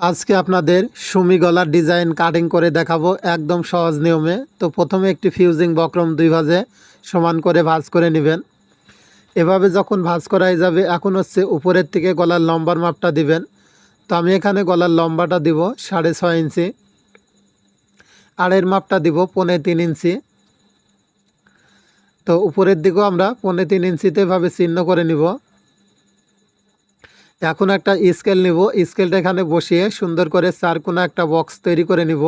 আজকে আপনাদের সুমি গলার ডিজাইন কাটিং করে দেখাবো একদম সহজ নিয়মে। তো প্রথমে একটি ফিউজিং বক্রম দুই ভাজে সমান করে ভাঁজ করে নেবেন। এভাবে যখন ভাজ করাই যাবে, এখন হচ্ছে উপরের থেকে গলার লম্বার মাপটা দিবেন। তো আমি এখানে গলার লম্বাটা দিব সাড়ে ছয় ইঞ্চি, আড়ের মাপটা দিব পনে তিন ইঞ্চি। তো উপরের দিকেও আমরা পনে তিন ইঞ্চিতে এভাবে চিহ্ন করে নিব। এখন একটা স্কেল নিব। স্কেলটা এখানে বসিয়ে সুন্দর করে চার কোনো একটা বক্স তৈরি করে নিব।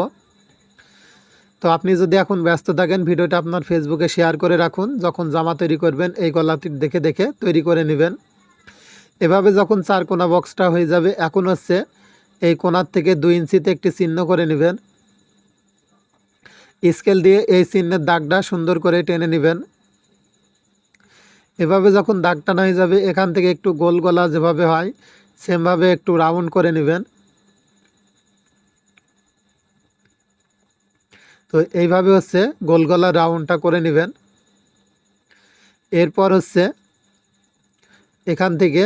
তো আপনি যদি এখন ব্যস্ত থাকেন, ভিডিওটা আপনার ফেসবুকে শেয়ার করে রাখুন। যখন জামা তৈরি করবেন, এই গলাটি দেখে দেখে তৈরি করে নেবেন। এভাবে যখন চার কোনা বক্সটা হয়ে যাবে, এখন হচ্ছে এই কোনার থেকে দুই ইঞ্চিতে একটি চিহ্ন করে নেবেন। স্কেল দিয়ে এই চিহ্নের দাগটা সুন্দর করে টেনে নেবেন। এভাবে যখন দাগ টানা হয়ে যাবে, এখান থেকে একটু গোল গলা যেভাবে হয়, সেমভাবে একটু রাউন্ড করে নেবেন। তো এইভাবে হচ্ছে গোল গলা রাউন্ডটা করে নেবেন। এরপর হচ্ছে এখান থেকে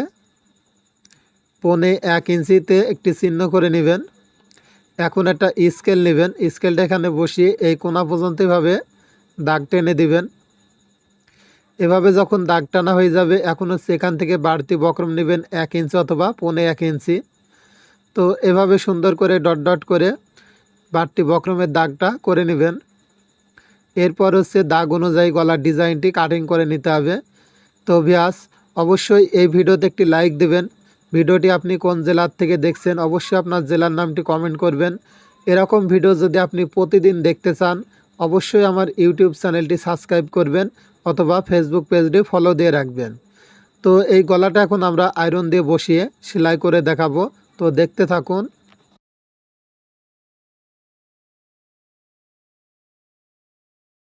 পনে এক ইঞ্চিতে একটি চিহ্ন করে নেবেন। এখন একটা স্কেল নেবেন। স্কেলটা এখানে বসিয়ে এই কোনা পর্যন্ত এভাবে দাগ টেনে দিবেন। এভাবে যখন দাগ টানা হয়ে যাবে এখন হচ্ছে এখান থেকে বাড়তি বক্রম নেবেন এক ইঞ্চি অথবা পৌনে এক ইঞ্চি। তো এভাবে সুন্দর করে ডট ডট করে বাড়তি বক্রমের দাগটা করে নেবেন। এরপর হচ্ছে দাগ অনুযায়ী গলার ডিজাইনটি কাটিং করে নিতে হবে। তো ভিয়াস অবশ্যই এই ভিডিওতে একটি লাইক দেবেন। ভিডিওটি আপনি কোন জেলার থেকে দেখছেন, অবশ্যই আপনার জেলার নামটি কমেন্ট করবেন। এরকম ভিডিও যদি আপনি প্রতিদিন দেখতে চান অবশ্যই আমার ইউটিউব চ্যানেলটি সাবস্ক্রাইব করবেন অথবা ফেসবুক পেজটি ফলো দিয়ে রাখবেন। তো এই গলাটা এখন আমরা আয়রন দিয়ে বসিয়ে সেলাই করে দেখাবো। তো দেখতে থাকুন।